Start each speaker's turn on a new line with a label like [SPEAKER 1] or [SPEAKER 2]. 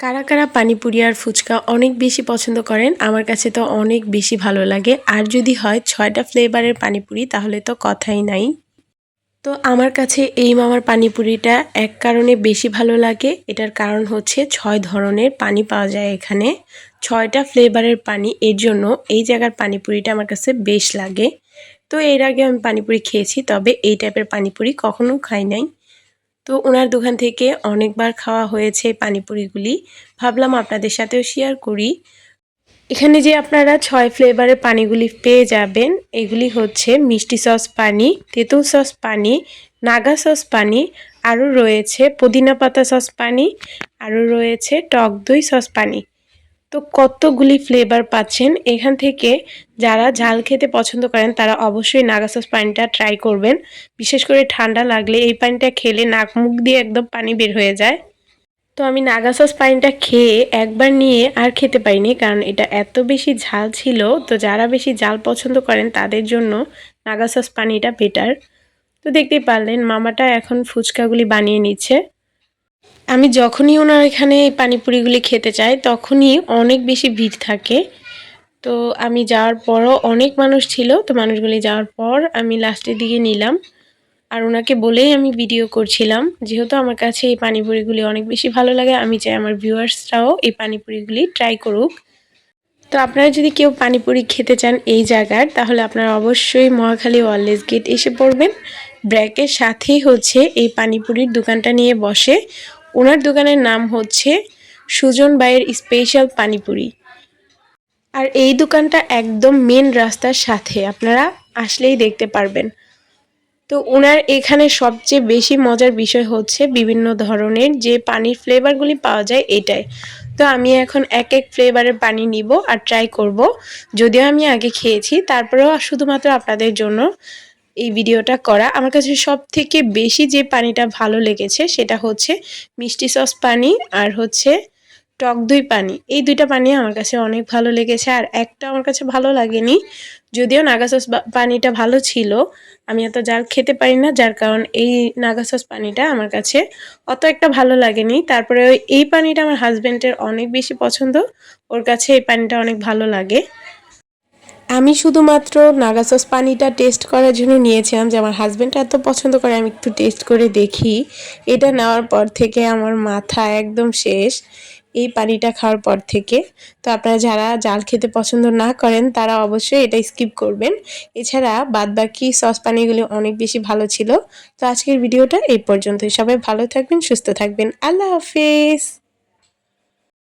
[SPEAKER 1] কারা কারা পানিপুরি আর ফুচকা অনেক বেশি পছন্দ করেন, আমার কাছে তো অনেক বেশি ভালো লাগে। আর যদি হয় ছয়টা ফ্লেভারের পানিপুরি, তাহলে তো কথাই নাই। তো আমার কাছে এই মামার পানিপুরিটা এক কারণে বেশি ভালো লাগে। এটার কারণ হচ্ছে ছয় ধরনের পানি পাওয়া যায় এখানে। ছয়টা ফ্লেভারের পানি, এর জন্য এই জায়গার পানিপুরিটা আমার কাছে বেশ লাগে। তো এর আগে আমি পানিপুরি খেয়েছি, তবে এই টাইপের পানিপুরি কখনো খাই নাই। তো ওনার দোকান থেকে অনেকবার খাওয়া হয়েছে পানিপুরিগুলি। ভাবলাম আপনাদের সাথেও শেয়ার করি। এখানে যে আপনারা ছয় ফ্লেভারের পানিগুলি পেয়ে যাবেন, এগুলি হচ্ছে মিষ্টি সস পানি, তেঁতুল সস পানি, নাগা সস পানি, আরও রয়েছে পুদিনা পাতা সস পানি, আরও রয়েছে টক দই সস পানি। তো কতগুলি ফ্লেভার পাচ্ছেন? এখান থেকে যারা ঝাল খেতে পছন্দ করেন, তারা অবশ্যই নাগাসস পানিটা ট্রাই করবেন। বিশেষ করে ঠান্ডা লাগলে এই পানিটা খেলে নাক মুখ দিয়ে একদম পানি বের হয়ে যায়। তো আমি নাগা সস পানিটা খেয়ে একবার নিয়ে আর খেতে পারিনি, কারণ এটা এত বেশি ঝাল ছিল। তো যারা বেশি ঝাল পছন্দ করেন, তাদের জন্য নাগাসস পানিটা বেটার তো দেখতেই পারলেন, মামাটা এখন ফুচকাগুলি বানিয়ে নিচ্ছে। আমি যখনই ওনার এখানে এই পানিপুরিগুলি খেতে চাই, তখনই অনেক বেশি ভিড় থাকে। তো আমি যাওয়ার পরও অনেক মানুষ ছিল, তো মানুষগুলি যাওয়ার পর আমি লাস্টের দিকে নিলাম। আর ওনাকে বলেই আমি ভিডিও করছিলাম, যেহেতু আমার কাছে এই পানিপুরিগুলি অনেক বেশি ভালো লাগে, আমি চাই আমার ভিউয়ার্সরাও এই পানিপুরিগুলি ট্রাই করুক। তো আপনারা যদি কেউ পানিপুরি খেতে চান এই জায়গার, তাহলে আপনারা অবশ্যই মহাখালী ওয়ারলেস গেট এসে পড়বেন। ব্র্যাকের সাথেই হচ্ছে এই পানিপুরির দোকানটা নিয়ে বসে। ওনার দোকানের নাম হচ্ছে সুজন বাইয়ের স্পেশাল পানিপুরি। আর এই দোকানটা একদম মেন রাস্তার সাথে, আপনারা আসলেই দেখতে পারবেন। তো ওনার এখানে সবচেয়ে বেশি মজার বিষয় হচ্ছে বিভিন্ন ধরনের যে পানির ফ্লেভারগুলি পাওয়া যায় এটাই। তো আমি এখন এক এক ফ্লেভারের পানি নিব আর ট্রাই করব। যদিও আমি আগে খেয়েছি, তারপরেও শুধুমাত্র আপনাদের জন্য এই ভিডিওটা করা। আমার কাছে সব থেকে বেশি যে পানিটা ভালো লেগেছে সেটা হচ্ছে মিষ্টি সস পানি আর হচ্ছে টক দই পানি। এই দুইটা পানি আমার কাছে অনেক ভালো লেগেছে আর একটা আমার কাছে ভালো লাগেনি। যদিও নাগা সস পানিটা ভালো ছিল, আমি এত জাল খেতে পারি না, যার কারণ এই নাগা সস পানিটা আমার কাছে অত একটা ভালো লাগেনি। তারপরে ওই এই পানিটা আমার হাজব্যান্ডের অনেক বেশি পছন্দ, ওর কাছে এই পানিটা অনেক ভালো লাগে। আমি শুধুমাত্র নাগা সস পানিটা টেস্ট করার জন্য নিয়েছিলাম যে আমার হাজব্যান্ড এত পছন্দ করে, আমি একটু টেস্ট করে দেখি। এটা নেওয়ার পর থেকে আমার মাথা একদম শেষ এই পানিটা খাওয়ার পর থেকে। তো আপনারা যারা জাল খেতে পছন্দ না করেন, তারা অবশ্যই এটা স্কিপ করবেন। এছাড়া বাদবাকি সস পানিগুলি অনেক বেশি ভালো ছিল। তো আজকের ভিডিওটা এই পর্যন্তই। সবাই ভালো থাকবেন, সুস্থ থাকবেন। আল্লাহ হাফিজ!